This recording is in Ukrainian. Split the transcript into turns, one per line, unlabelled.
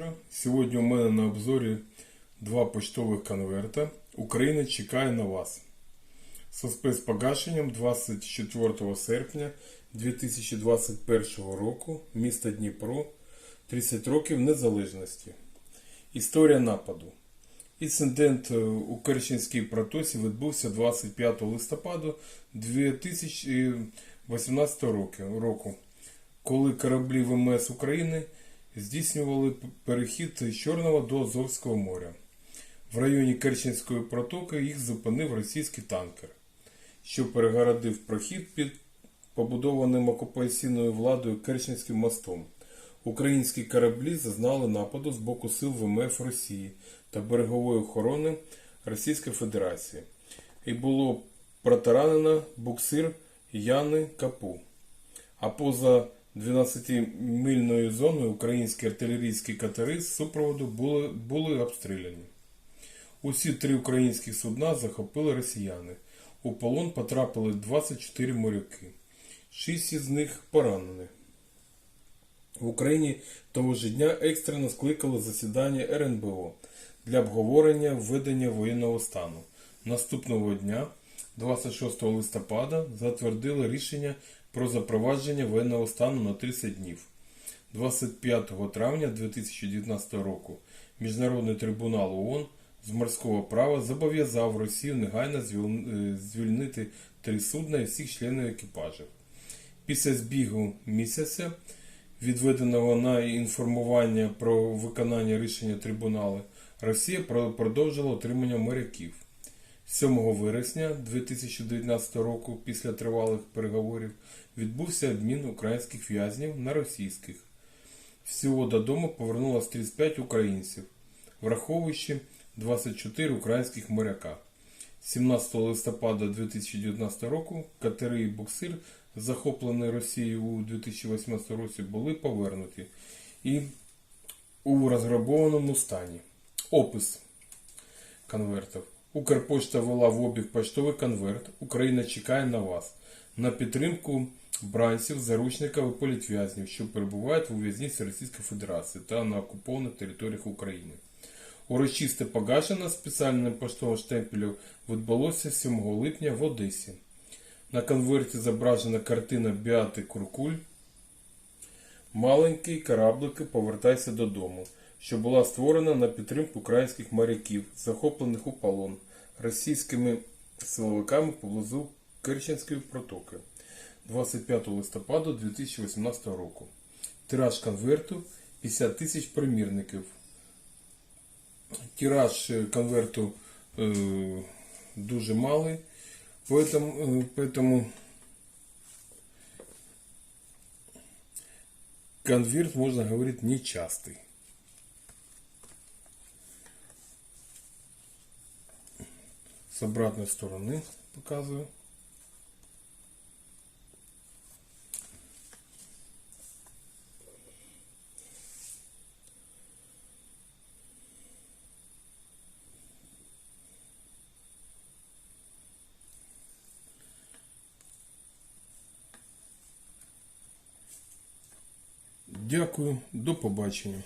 вечора. Сьогодні у мене на обзорі два почтових конверта. Україна чекає на вас. Со спецпогашенням 24 серпня 2021 року місто Дніпро 30 років незалежності. Історія нападу. Інцидент е, у Керченській протоці відбувся 25 листопада 2018 року- року, коли кораблі ВМС України здійснювали перехід з Чорного до Азовського моря. В районі Керченської протоки їх зупинив російський танкер, що перегородив прохід під побудованим окупаційною владою Керченським мостом. Українські кораблі зазнали нападу з боку сил ВМФ Росії та берегової охорони Російської Федерації. І було протаранено буксир Яни Капу. А поза 12-мильною зоною українські артилерійські катери з супроводу були, були обстріляні. Усі три українські судна захопили росіяни. У полон потрапили 24 моряки. Шість із них поранені. В Україні того ж дня екстрено скликали засідання РНБО для обговорення введення воєнного стану. Наступного дня, 26 листопада, затвердили рішення про запровадження воєнного стану на 30 днів. 25 травня 2019 року Міжнародний трибунал ООН з морського права зобов'язав Росію негайно е, звільнити три судна і всіх членів екіпажів. Після збігу місяця, відведеного на інформування про виконання рішення трибуналу, Росія продовжила отримання моряків. 7 вересня 2019 року, після тривалих переговорів, відбувся обмін українських в'язнів на російських. Всього додому повернулось 35 українців, враховуючи 24 українських моряка. 17 листопада 2019 року катери і буксир, захоплені Росією у 2018 році, були повернуті і у розграбованому стані. Опис конвертів. Укрпошта ввела в обіг поштовий конверт. Україна чекає на вас. На підтримку бранців, заручників і політв'язнів, що перебувають у в'язниці Російської Федерації та на окупованих територіях України. Урочисте погашення спеціальним поштовим штемпелем відбулося 7 липня в Одесі. На конверті зображена картина Біати Куркуль. Маленький кораблики повертайся додому, що була створена на підтримку українських моряків, захоплених у полон російськими силовиками поблизу Керченської протоки 25 листопада 2018 року. Тираж конверту 50 тисяч примірників. Тираж е, конверту е, дуже малий, поэтому, е, поэтому конверт, можно говорить, нечастый. С обратной стороны показываю. Дякую, до побачення.